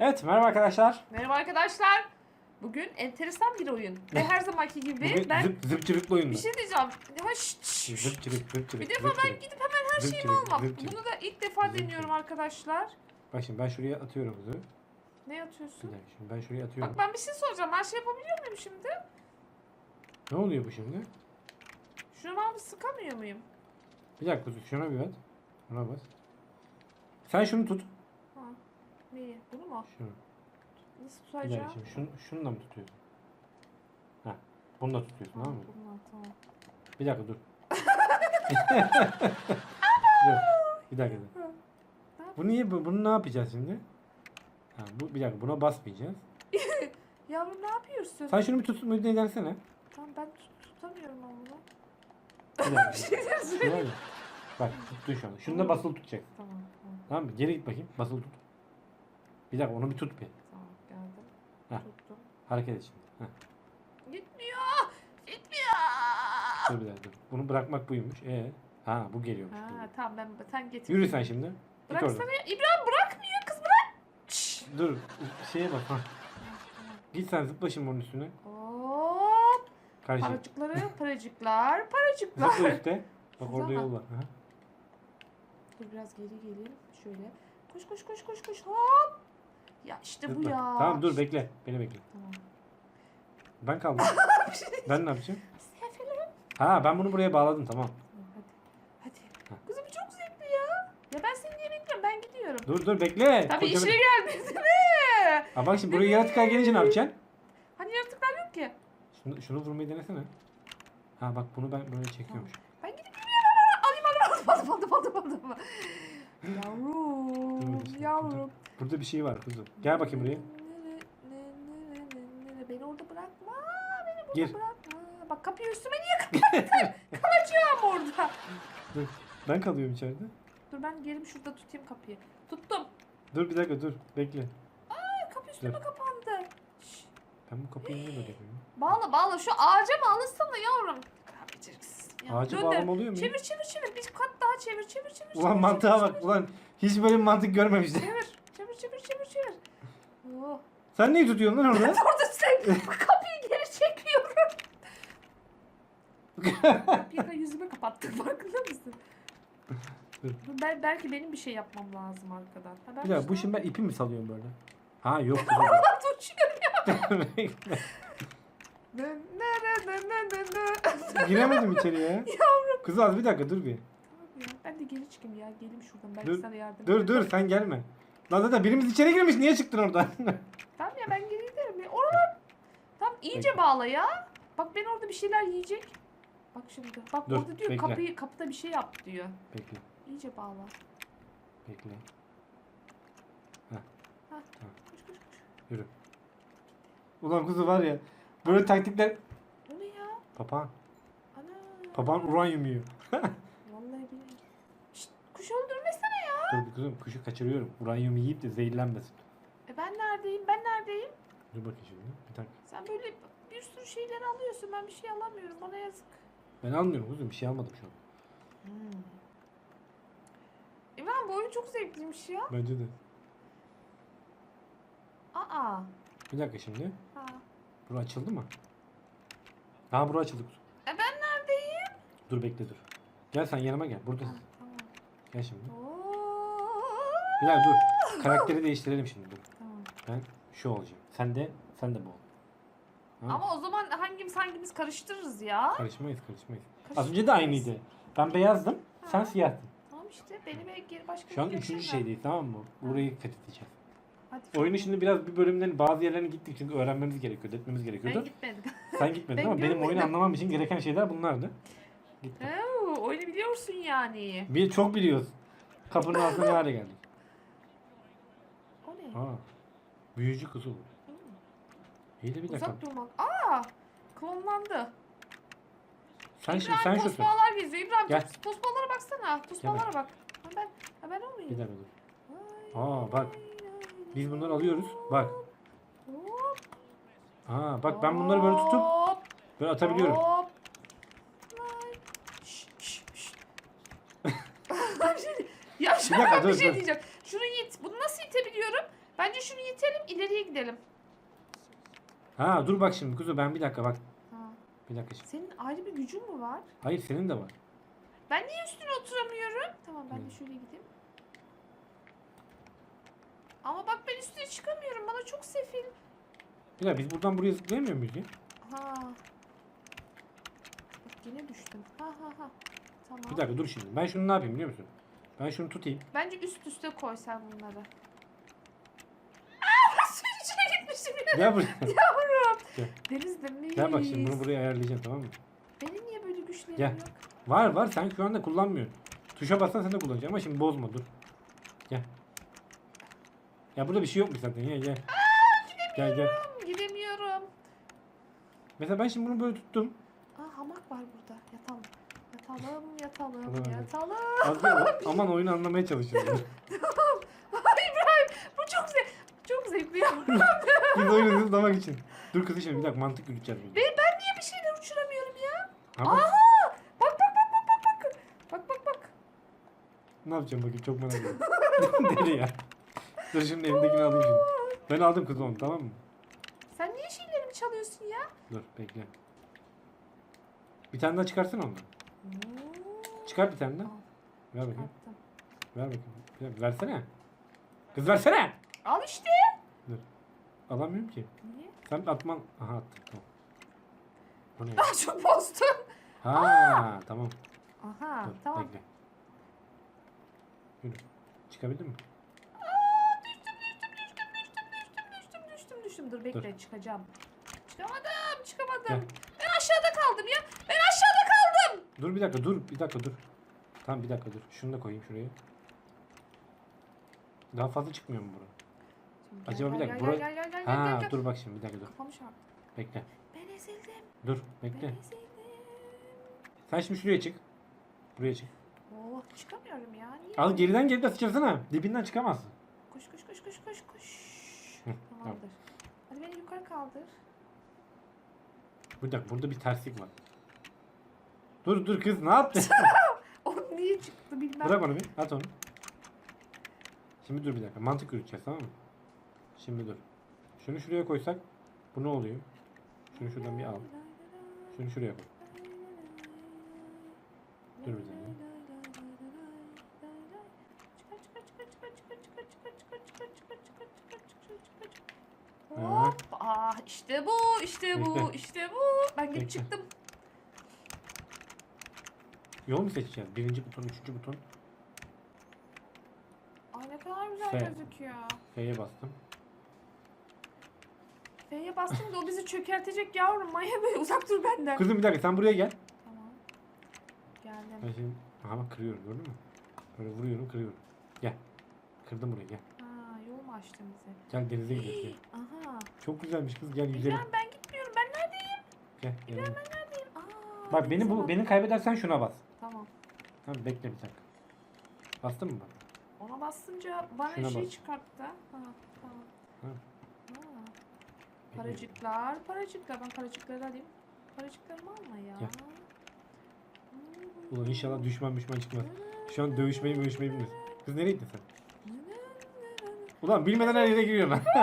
Evet merhaba arkadaşlar. Merhaba arkadaşlar. Bugün enteresan bir oyun. Ve her zamanki gibi Bugün ben zıp, zıpçırıklı oyunda. bir şey diyeceğim. Ya şşt, şşt. Zıpçırık zıpçırık. Bir defa ben gidip hemen her şeyimi Zıpçırık, almam. Bunu da ilk defa Zıpçırık. deniyorum arkadaşlar. Bak şimdi ben şuraya atıyorum kızı. Ne Bir atıyorsun? dakika şimdi ben şuraya atıyorum. Bak ben bir şey soracağım. Ben şey yapabiliyor muyum şimdi? Ne oluyor bu şimdi? Şunu ben sıkamıyor muyum? Bir dakika kızı şuna bir at. Şuna bas. Sen şunu tut. Neyi? Bunu mu? Şunu. Nasıl tutacağım? şimdi şunu, şunu da mı tutuyorsun? Heh. Bunu da tutuyorsun tamam mı? bundan, tamam. Bir dakika dur. dur. Bir dakika dur. Bu niye bu? Bunu ne yapacağız şimdi? Ha, bu bir dakika buna basmayacağız. Yavrum ne yapıyorsun? Sen şunu bir tut bir denesene. Tamam ben tut- tutamıyorum ben bunu. Bir dakika. Bir şey Şuna söyle. bak. Bak tuttun şu anda. Şunu da basılı tutacak. Tamam tamam Tamam mı? Geri git bakayım. Basılı tut. Bir dakika onu bir tut bir. tamam geldim. Heh. Tuttum. Hareket et şimdi. Heh. Gitmiyor. Gitmiyor. Dur bir dakika dur. Bunu bırakmak buymuş. Ee, ha bu geliyormuş. Ha tamam ben sen getir. Yürü sen şimdi. Git Bıraksana oradan. İbrahim bırakmıyor kız bırak. Şşş. Dur. Şeye bak. Ha. Git sen zıpla şimdi onun üstüne. Hop. Karşı. Paracıkları, paracıklar, Zıpla paracıklar. üstte. Bak orada Zıplama. yol var. Dur biraz geri geleyim. Şöyle. Koş koş koş koş koş. Hop. Ya işte bu Zıpla. ya. Tamam dur bekle. Beni bekle. Tamam. Ben kaldım. ben ne yapacağım? Seferim. Ha ben bunu buraya bağladım tamam. Hadi. Hadi. Ha. Kızım çok zevkli ya. Ya ben seni niye bekliyorum? Ben gidiyorum. Dur dur bekle. Tabii Kocaman- işine geldi değil mi? Ha bak şimdi buraya yaratıklar gelince ne yapacaksın? Hani yaratıklar yok ki. Şunu, şunu vurmayı denesene. Ha bak bunu ben böyle çekiyormuş. Ben gidip geliyorum. Alayım alayım alayım. Aldım aldım aldım aldım. Yavrum. dur, Yavrum. Burada bir şey var kuzum. Gel bakayım buraya. Beni orada bırakma. Beni burada Gir. bırakma. Bak kapıyı üstüme niye kapattın? Kalacağım orada. Dur. Ben kalıyorum içeride. Dur ben gelip şurada tutayım kapıyı. Tuttum. Dur bir dakika dur. Bekle. Ay, kapı üstüme Dur. kapandı. Ben bu kapıyı niye böyle yapıyorum? Bağla bağla şu ağaca bağlasana yavrum. Ya. Ya, Ağacı döndür. bağlama oluyor mu? ya? Çevir çevir çevir. Bir kat daha çevir çevir çevir. Ulan çevir, mantığa çevir, bak. Ulan hiç böyle bir mantık görmemiştim. Çevir çevir çevir çevir çevir. Oh. Sen neyi tutuyorsun lan orada? Orada sen kapıyı geri çekiyorum. Kapıyı da yüzüme kapattın farkında mısın? Ben, belki benim bir şey yapmam lazım arkadan. Ha, ben Bir dakika bu şey- şimdi ben ipi mi salıyorum böyle? Ha yok. Bak uçuyor. Bekle. Giremedim içeriye. Yavrum. Kız az bir dakika dur bir. Ya, Ben de geri çıkayım ya. Geleyim şuradan. Belki Dur, sana yardım Dur dur sen gelme. Lan zaten birimiz içeri girmiş. Niye çıktın oradan? Tamam ya ben geri giderim. Ya. Oralar. Tamam iyice Bekle. bağla ya. Bak ben orada bir şeyler yiyecek. Bak şimdi. Bak Dur, orada diyor bekle. kapıyı kapıda bir şey yap diyor. Bekle. İyice bağla. Bekle. Koş koş koş. Yürü. Ulan kuzu var ya. Böyle taktikler. O ne ya? Papağan. Ana. Papağan uranyum yiyor. Vallahi billahi. Şşt, kuş öldürmesene ya. Dur kızım kuşu kaçırıyorum. Uranyum yiyip de zehirlenmesin. E ben neredeyim? Ben neredeyim? Dur bakayım şimdi. Bir dakika. Sen böyle bir sürü şeyler alıyorsun. Ben bir şey alamıyorum. Bana yazık. Ben almıyorum kuzum. Bir şey almadım şu an. İbrahim bu oyun çok zevkliymiş ya. Bence de. Aa. Bir dakika şimdi. Ha. Bura açıldı mı? Ha bura açıldı. E ben neredeyim? Dur bekle dur. Gel sen yanıma gel. Buradasın. Tamam. Gel şimdi. Bir dakika dur. Karakteri değiştirelim şimdi dur. Tamam. Ben şu olacağım. Sen de sen de bu ol. Tamam. Ama o zaman hangimiz hangimiz karıştırırız ya. Karışmayız karışmayız. Az önce de aynıydı. Ben beyazdım. Sen Ha. siyahtın. Tamam işte beni ve geri başka Şu an bir üçüncü şeydeyiz tamam mı? Burayı fethedeceğiz. Oyunu şimdi biraz bir bölümden bazı yerlerine gittik çünkü öğrenmemiz gerekiyordu, etmemiz Ben gerekiyordu. gitmedim. Sen gitmedin Ben ama benim oyunu görmedim. anlamam için gereken şeyler bunlardı. Gittim. Oo, oyunu biliyorsun yani. Bir çok biliyoruz. Kapının altına ne hale geldik. O ne? Ha. Büyücü kızı bu. İyi de bir dakika. Uzak durmak. Aa! Klonlandı. Sen şimdi İbrahim sen şusun. tosbağalar geziyor. İbrahim Gel. tos- tosbağalara baksana. Tosbağalara bak. Ha ben, ha ben o muyum? Bir dakika dur. Ay, Aa, bak. Biz bunları alıyoruz. Bak. Ha bak ben bunları böyle tutup böyle atabiliyorum. Ya şu Bir dur, şey dur. diyeceğim. Şunu it. Bunu nasıl itebiliyorum? Ben Bence şunu itelim ileriye gidelim. Ha dur bak şimdi kuzu ben bir dakika bak. Ha. Bir dakika şimdi. Senin ayrı bir gücün mü var? Hayır senin de var. Ben niye üstüne oturamıyorum? Tamam ben de şöyle gideyim. Ama bak ben üstüne çıkamıyorum. Bana çok sefil. Bir dakika biz buradan buraya zıplayamıyor muyuz ya? Ha. Bak yine düştüm. Ha ha ha. Tamam. Bir dakika dur şimdi. Ben şunu ne yapayım biliyor musun? Ben şunu tutayım. Bence üst üste koy sen bunları. Aa, suyun içine gitmişim ya. Gel buraya. Yavrum. Gel. Denizde miyiz? Gel bak şimdi bunu buraya ayarlayacağım tamam mı? Benim niye böyle güçlerim Gel. yok? Var var sen şu anda kullanmıyorsun. Tuşa bassan sen de kullanacaksın ama şimdi bozma dur. Gel. Ya burada bir şey yokmuş zaten gel gel. Gel gel. Gidemiyorum. Mesela ben şimdi bunu böyle tuttum. Aa hamak var burada. Yatalım. Yatalım, yatalım, Tamam. yatalım. Az gel. Aman oyunu anlamaya çalışıyorum. Ay İbrahim bu çok zevk çok zevkli yavrum. Biz oyunu zıplamak için. Dur kızı şimdi bir dakika mantık yürüteceğiz burada. ben, ben niye bir şeyler uçuramıyorum ya? Ama Aha! Bak bak bak bak bak bak. Bak bak bak. ne yapacağım bakayım çok merak ediyorum. Deli ya. Dur şimdi elimdekini alayım şimdi. Ben aldım kızı onu tamam mı? Sen niye şeylerimi çalıyorsun ya? Dur bekle. Bir tane daha çıkarsana ondan. Hmm. Çıkar bir tane daha. Ver bakayım. attım. Ver bakayım. Bir dakika, Versene. Kız versene. Al işte. Alamıyorum ki. Niye? Sen atman. Aha attım tamam. Bu ne? ya? Aa çok bozdum. Ha tamam. Aha Dur tamam. bekle. Yürü. Çıkabildin mi? Dur bekle çıkacağım. Çıkamadım çıkamadım. Gel. Ben aşağıda kaldım ya. Ben aşağıda kaldım. Dur bir dakika dur. Bir dakika dur. Tamam bir dakika dur. Şunu da koyayım şuraya. Daha fazla çıkmıyor mu bura? Şimdi Acaba bir gel, dakika, Gel buraya- gel gel gel gel. Ha gel, gel. dur bak şimdi bir dakika dur. Bekle. Ben ezildim. Dur Ben bekle. ezildim. Sen şimdi şuraya çık. Buraya çık. Oh çıkamıyorum ya. Niye? Al geriden gelip de sıçrasana. Dibinden çıkamazsın. Koş koş koş koş koş koş. Tamamdır. Kaldır. Bir dakika burada bir terslik var. Dur dur kız ne yaptın? O niye çıktı bilmem. Bırak onu bir. At onu. Şimdi dur bir dakika. Mantık yürüteceğiz tamam mı? Şimdi dur. Şunu şuraya koysak bu ne oluyor? Şunu şuradan bir al. Şunu şuraya koy. Dur bir dakika. Hop. Ah işte bu, işte bu, Bekle. işte bu. Ben gidip Bekle. çıktım. Yol mu seçeceğiz? Birinci buton, üçüncü buton. Ay ne kadar güzel F. gözüküyor. F'ye bastım. F'ye bastım da o bizi çökertecek yavrum. Maya Bey uzak dur benden. Kızım bir dakika sen buraya gel. Tamam. Ben Geldim. şimdi aha bak kırıyorum gördün mü? Böyle vuruyorum kırıyorum. Gel. Kırdım burayı gel. Açtın bize? Gel denize gel. Aha. Çok güzelmiş kız gel yüzelim. İbrahim ben gitmiyorum. Ben neredeyim? Gel gel. gel. Neredeyim? Aa, Bak beni bu beni kaybedersen şuna bas. Tamam. Tamam bekle bir dakika. Bastın mı bak? Ona bastınca bana Şuna şey bas. çıkarttı. Ha, tamam. Ha. Paracıklar, paracıklar. Ben paracıkları alayım. Paracıklarımı alma ya. Gel. Hmm. Ulan inşallah düşman düşman çıkmaz. Şu an dövüşmeyi dövüşmeyi bilmiyoruz. Kız nereye gittin sen? Ulan bilmeden her yere giriyorum ben.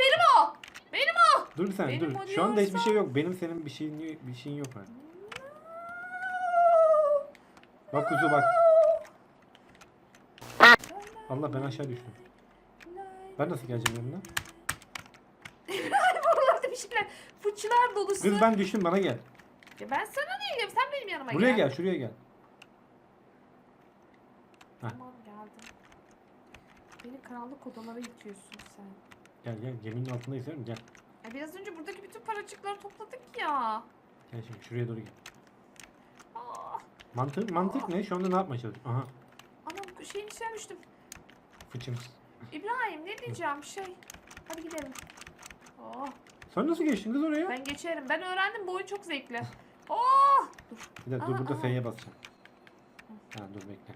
Benim o. Benim o. dur bir saniye Benim dur. o Şu anda hiçbir şey yok. Benim senin bir şeyin bir şeyin yok ha. Bak kuzu bak. Allah ben aşağı düştüm. Ben nasıl geleceğim yanına? Buralarda bir şeyler. Fıçılar dolusu. Kız ben düştüm bana gel. Ya ben sana niye geleyim? Sen benim yanıma Buraya gel. gel şuraya gel. Heh. Tamam geldim. Beni karanlık odalara itiyorsun sen. Gel gel geminin altındayız değil mi? Gel. Ya biraz önce buradaki bütün paracıkları topladık ya. Gel şimdi şuraya doğru gel. Aa, Mantık mantık ne? Şu anda ne yapmaya çalışıyorsun? Aha anam şeyin içine düştüm. fıçım. İbrahim ne diyeceğim şey. Hadi gidelim. Oh, Sen nasıl geçtin kız oraya? ben geçerim. Ben öğrendim bu oyun çok zevkli. Oh! Dur. Bir dakika dur Aa, burada aa. F'ye basacağım. Ha dur bekle.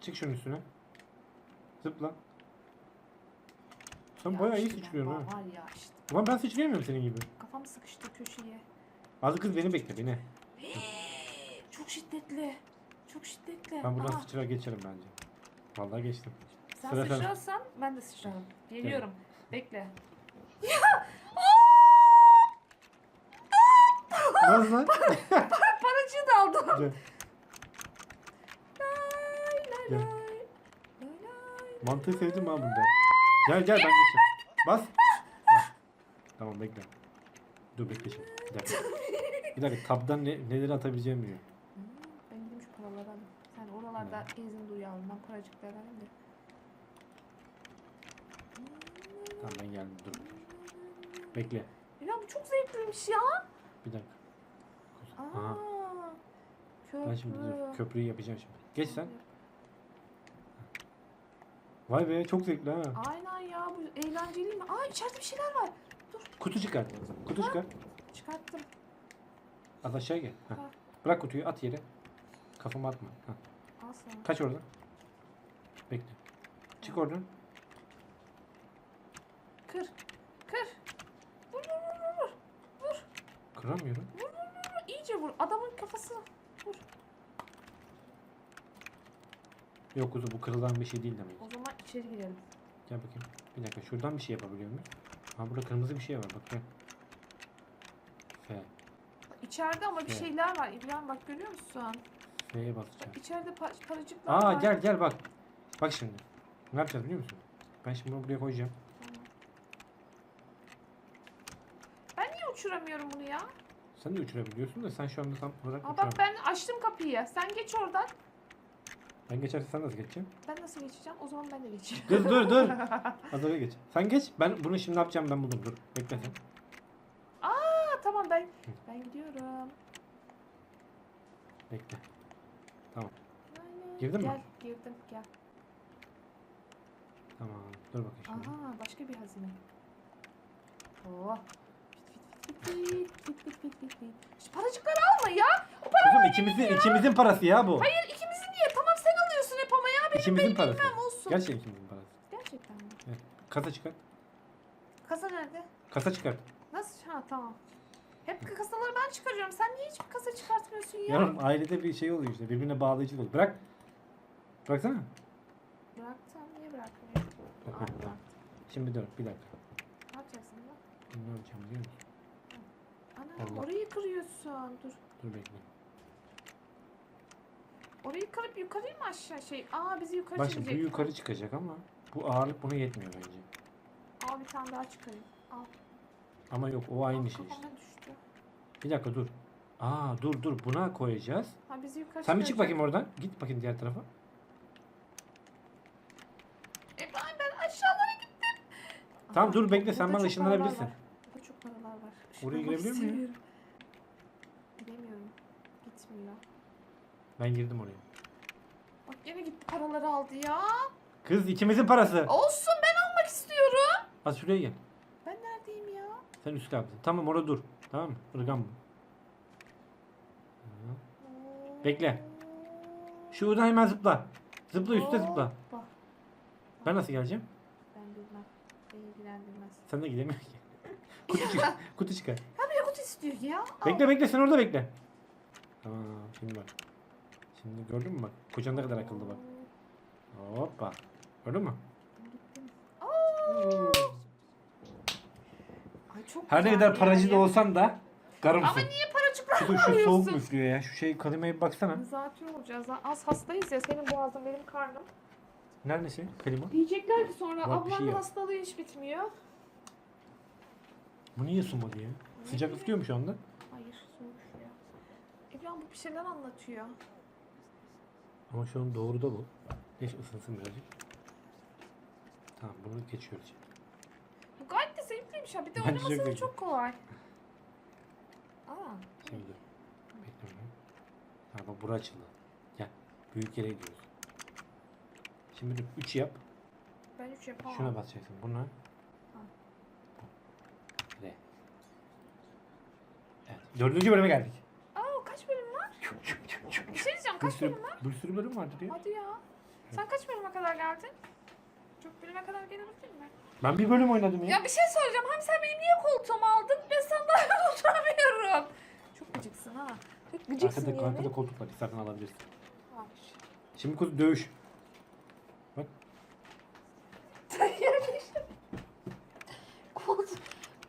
Çık şunun üstüne. Zıpla. Sen Ya bayağı iyi sıçrıyorsun ha. Var ya işte. Ulan ben sıçrayamıyorum senin gibi. Kafam sıkıştı köşeye. Az kız beni bekle beni. Çok şiddetli. Çok şiddetli. Ben buradan Aa, sıçrar geçerim bence. Vallahi geçtim. Sen Sıra sende. sıçrarsan ben de sıçrarım. Geliyorum. Bekle. Nasıl lan? Paracığı da aldım. Gel. Lay lay Gel. lay. Mantığı sevdim ha bunda. Gel gel ben geçeyim. Bas. Hah. Tamam bekle. Dur bekle şimdi. Bir dakika. Bir dakika tabdan ne, neleri atabileceğimi. Hmm, Ben gideyim şu paraları alayım. Sen oralarda gezin dur yavrum. Ben paracıkları alayım da. Tamam ben geldim dur. Bekle. Ya bu çok zevkliymiş ya. Bir dakika. Aa. Aha. Köprü. Ben şimdi dur. Köprüyü yapacağım şimdi. Geç sen. Vay be çok zevkli ha. Aynen ya bu eğlenceli mi? Aa içeride bir şeyler var. Dur Kutu çıkar. Kutu çıkar. çıkarttım. At aşağı gel. Ha. Bırak kutuyu at yere. Kafama atma. Heh. Al sana. Kaç oradan. Bekle. Çık oradan. Kır. Kır. Vur vur vur vur. Vur. Kıramıyorum. Vur vur vur. İyice vur. Adamın kafası. Vur. Yok kuzu bu kırılan bir şey değil demek. O zaman içeri girelim. Gel bakayım. Bir dakika şuradan bir şey yapabiliyor muyum? Ha burada kırmızı bir şey var bak gel. F. İçeride ama bir şeyler var. İbrahim bak görüyor musun? F'ye basacağım. İçeride pa- paracıklar Aa var. gel gel bak. Bak şimdi. Ne yapacağız biliyor musun? Ben şimdi bunu buraya koyacağım. Ben niye uçuramıyorum bunu ya? Sen de uçurabiliyorsun da sen şu anda tam olarak Aa bak uçuramıyorsun. ben açtım kapıyı. Sen geç oradan. Ben geçerse sen nasıl geçeceksin? Ben nasıl geçeceğim? O zaman ben de geçeyim. Dur dur dur. Az geç. Sen geç. Ben bunu şimdi ne yapacağım ben buldum. Dur. Bekle sen. Aa tamam ben ben gidiyorum. Bekle. Girdin mi? gel, girdim gel. Tamam. Dur bakayım şimdi. Aha başka bir hazine. Oh. Fit fit fit fit fit fit fit fit. Şu paracıkları alma ya. O para Kızım ikimizin ikimizin parası ya bu. Hayır ikimizin diye. Tamam sen alıyorsun hep ama ya benim İkimizin parası. bilmem olsun. Gerçekten ikimizin parası. Gerçekten mi? Evet. Kasa çıkart. Kasa nerede? Kasa çıkart. Nasıl? Ha tamam. Hep kasaları ben çıkarıyorum. Sen niye hiçbir kasa çıkartmıyorsun ya? Yavrum ailede bir şey oluyor işte. Birbirine bağlayıcı oluyor. Bırak. Bıraksana. Bıraktım. Niye bırakmıyorsun? Aa, bıraktım. Şimdi dur bir dakika. Ne yapacaksın lan? Ne yapacağım biliyor musun? Ana Allah. orayı kırıyorsun. Dur. Dur bekle. Orayı kırıp yukarıya mı aşağı şey? Aa bizi yukarı Bak şimdi bu çekecek. yukarı çıkacak ama bu ağırlık buna yetmiyor bence. Al bir tane daha çıkarayım. Al. Ama yok o Al, aynı şey işte. kafama düştü. Bir dakika dur. Aa dur dur buna koyacağız. Ha bizi yukarı Sen bir çık bakayım oradan. Git bakayım diğer tarafa. İbrahim ben aşağılara gittim. Tamam, dur, bekle, burada sen bana çok ışınlanabilirsin. paralar var. Burada çok paralar var. Oraya Işınlanmak girebiliyor muyum? istemiyorum. Gidemiyorum. Gitmiyor. Ben girdim oraya. Bak gene gitti paraları aldı ya. Kız ikimizin parası. Olsun ben almak istiyorum. Az şuraya gel. Ben neredeyim ya? Sen üst katta. Tamam orada dur. Tamam mı? Irgan bu. Bekle. Şuradan hemen zıpla. Zıpla üstte zıpla. Hoppa. Ben nasıl geleceğim? Ben bilmem. Beni ilgilendirmez. Sen de gidemiyorsun ki. kutu çıkar. kutu çıkar. Ha bir kutu istiyor ya. Al. Bekle bekle sen orada bekle. Tamam şimdi bak. Şimdi gördün mü bak. Kocan ne kadar akıllı bak. Hoppa. Gördün mü? Ay çok Her ne güzel kadar bir paracı yer da ya. olsan da. Ama niye paracıklar Şu, şu alıyorsun? soğuk mu üflüyor ya? Şu şey kalimaya bir baksana. Zatürre olacağız. Az hastayız ya. Senin boğazın benim karnım. Nerede şey? Klima. Diyecekler ki sonra Bak, bir şey ablanın yap. hastalığı hiç bitmiyor. Bu niye ısınmadı ya? Sıcak üflüyor mu şu anda? Hayır soğuk ya. İbrahim bu bir şeyler anlatıyor. Ama şu an doğru da bu. Geç ısınsın birazcık. Tamam bunu geçiyoruz şimdi. Bu gayet de zevkliymiş ha. Bir de Bence çok oynaması da çok kolay. Aa. Şimdi bekliyorum. Ha bak bura açıldı. Gel. Büyük yere gidiyoruz. Şimdi dur 3 yap. Ben üç yapamam. Şuna basacaksın. Buna. Re. Evet. Dördüncü bölüme geldik. Aa kaç bölüm var? Diyeceğim Bir kaç sürü, bölüm var? Bir sürü bölüm vardır ya. Hadi ya. Sen kaç bölüme kadar geldin? Çok bölüme kadar gelebilir mi? Ben bir bölüm oynadım ya. Ya bir şey soracağım. Hem sen benim niye koltuğumu aldın? Ben sandalyede oturamıyorum. Çok gıcıksın ha. Çok gıcıksın arkada, yani. Arkada koltuk var. İstersen alabilirsin. Var. Şimdi kuzu dövüş. Bak. Sen yerleştin. Koltuk.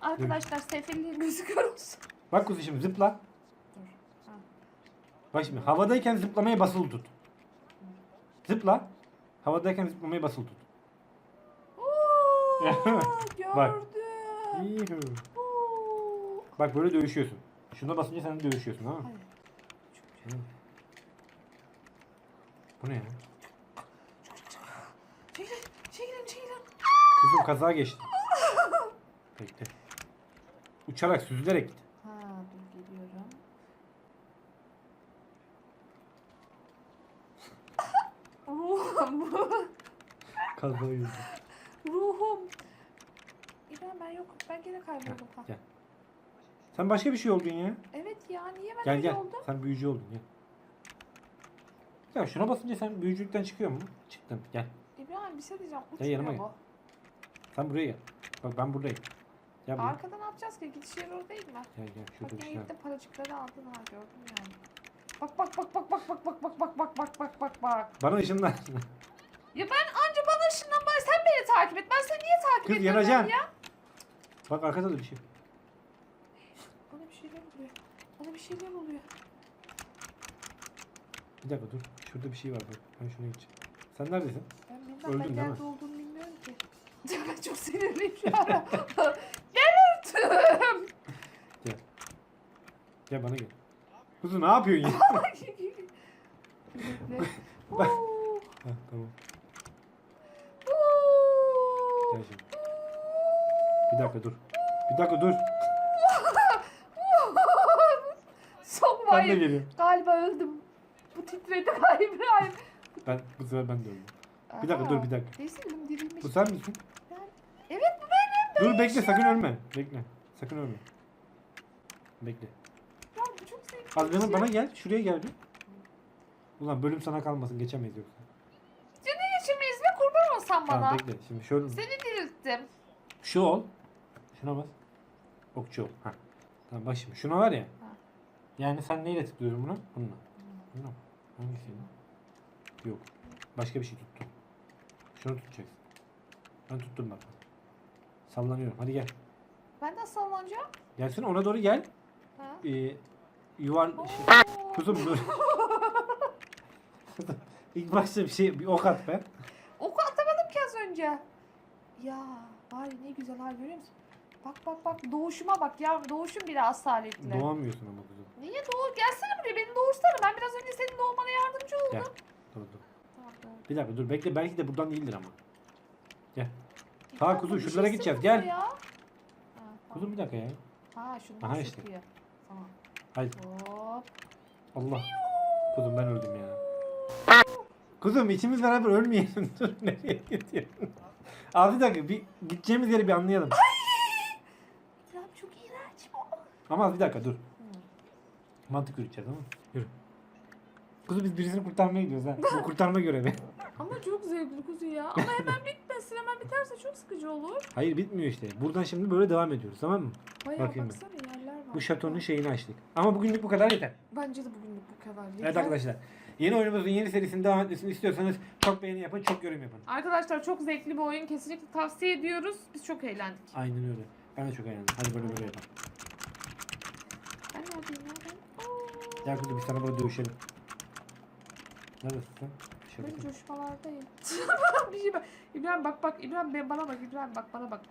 Arkadaşlar sefillerin gözü kör. Bak kuzu şimdi zıpla. Bak şimdi havadayken zıplamaya basılı tut. Zıpla. Havadayken zıplamaya basılı tut. Bak. gördüm. Oo. Bak böyle dövüşüyorsun. Şuna basınca sen de dövüşüyorsun tamam mı? Hı. Bu ne ya? Çekilin, çekilin, çekilin. Kızım kaza geçti. Bekle. Uçarak süzülerek git. Ha, dur geliyorum. Ruhum. Yüzü. Ruhum. İbrahim ben yokum. Ben gene kayboldum. Ha. Gel. Sen başka bir şey oldun ya. Evet ya niye ben Gel öyle gel. oldum? Sen büyücü oldun gel. Ya şuna basınca sen büyücülükten çıkıyor mu? Çıktın. Gel. İbrahim bir şey diyeceğim. Gel yanıma gel. bu. Sen buraya gel. Bak ben buradayım. Gel buraya. Arkada ne yapacağız ki? Gidiş yeri orada değil mi? Gel gel. Bak Şurada bir yine şey var. gitti paracıkları aldın ha gördüm yani. Bak bak bak bak bak bak bak bak bak bak bak bak bak bak. Bana ışınlan. Ya ben anca bana ışından bari sen beni takip et. Ben seni niye takip Kız ediyorum yanacaksın. ya? Bak arkada da bir şey. Bana bir şeyler oluyor. Bana bir şeyler oluyor. Bir dakika dur. Şurada bir şey var bak. Ben şuna geçeyim. Sen neredesin? Ben bilmem Öldün ben değil nerede mi? olduğunu bilmiyorum ki. ben çok sinirliyim şu an. Delirttim. Gel. Gel bana gel. Kuzu ne yapıyorsun ya? Bak. Oo, ha, tamam. oo. Gel şimdi. Bir dakika dur. Bir dakika dur. Ben de vayım. geliyorum. Galiba öldüm. Bu titredi İbrahim. Ben bu sefer ben de öldüm. Bir dakika, dur, bir dakika. Değilsin dirilmiş. Bu sen misin? Evet bu benim. Dur bekle sakın ölme. Bekle. Sakın ölme. Bekle. Ya bu çok zevkli. Az bana, bana gel. Şuraya gel bir. Ulan bölüm sana kalmasın. Geçemeyiz yoksa. Seni geçirmeyiz ve kurban olsan bana. Tamam bekle. Şimdi şöyle. Seni dirilttim. Şu ol. Şuna bas. Okçu ol. Ha. Tamam bak şimdi. Şuna var ya. Yani sen neyle tıklıyorsun buna? Bununla. Bununla mı? Yok. Başka bir şey tuttum. Şunu tutacaksın. Ben tuttum bak. Sallanıyorum. Hadi gel. Ben nasıl sallanacağım? Gelsene ona doğru gel. Ha? Ee, yuvar... Şey, kuzum dur. İlk başta bir şey bir ok at be. Oku atamadım ki az önce. Ya ya ne güzel hal görüyor musun? Bak bak bak doğuşuma bak ya doğuşum bile asaletli. Doğamıyorsun ama kuzum. Niye doğu? Gelsene buraya beni doğursana. Ben biraz önce senin doğmana yardımcı oldum. Gel. Dur dur. Tamam. Bir dakika dur bekle belki de buradan değildir ama. Ta İbrahim, kuzu, bu bir şuralara şey gideceğiz, gel. Ya. Ha, Kuzum bir dakika ya. Ha şundan Aha işte. sıkıyor. Tamam. Haydi. Hop. Allah. Kuzum ben öldüm ya. Kuzum ikimiz beraber ölmeyelim. Dur nereye gidiyorsun? Abi bir dakika bir gideceğimiz yeri bir anlayalım. Bu. Ama bir dakika dur. Mantık yürüteceğiz mı? Yürü. Kuzu biz birisini kurtarmaya gidiyoruz ha. Bu kurtarma görevi. Ama çok zevkli kuzu ya. Ama hemen bitmesin. Hemen biterse çok sıkıcı olur. Hayır bitmiyor işte. Buradan şimdi böyle devam ediyoruz tamam mı? Bayağı Bakayım ben. baksana yerler var. Bu şatonun şeyini açtık. Ama bugünlük bu kadar yeter. Bence de bugünlük bu kadar. Evet Yeter. arkadaşlar. Yeni oyunumuzun yeni serisinin devam etmesini istiyorsanız çok beğeni yapın, çok yorum yapın. Arkadaşlar çok zevkli bir oyun. Kesinlikle tavsiye ediyoruz. Biz çok eğlendik. Aynen öyle. Ben de çok eğlendim. Hadi böyle böyle yapalım. Neredeyim ya ben? Oo. Gel kuzum biz sana böyle dövüşelim. Neredesin sen? Ben bakayım. coşmalardayım. bir şey bak. İbrahim bak bak. İbrahim ben- bana bak. İbrahim bak bana bak.